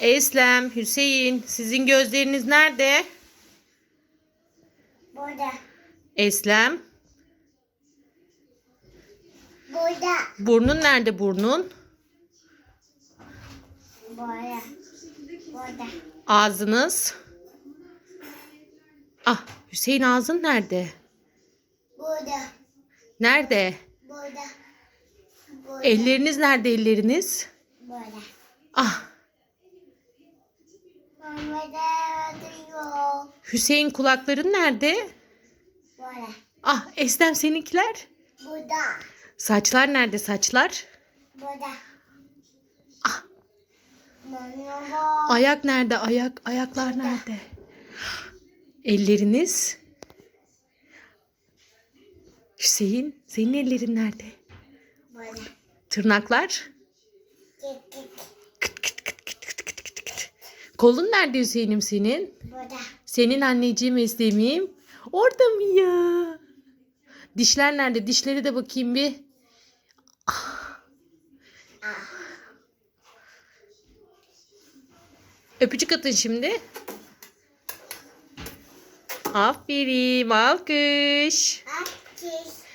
Eslem, Hüseyin sizin gözleriniz nerede? Burada. Eslem, Burada. burnun nerede burnun? Burada. Burada. Ağzınız? Ah, Hüseyin ağzın nerede? Burada. Nerede? Burada. Burada. Elleriniz nerede elleriniz? Burada. Ah, Burada diyor. Hüseyin kulakların nerede? Burada. Ah, Eslem seninkiler? Burada. Saçlar nerede saçlar? Burada. Ah, Mama. ayak nerede ayak? Ayaklar nerede? Elleriniz? Hüseyin, senin ellerin nerede? Burada. Tırnaklar? Git git. Kolun nerede Hüseyin'im senin? Burada. Senin anneciğim Eslem'im. Orada mı ya? Dişler nerede? Dişleri de bakayım bir. Ah. Öpücük atın şimdi. Aferin. Alkış. Akış.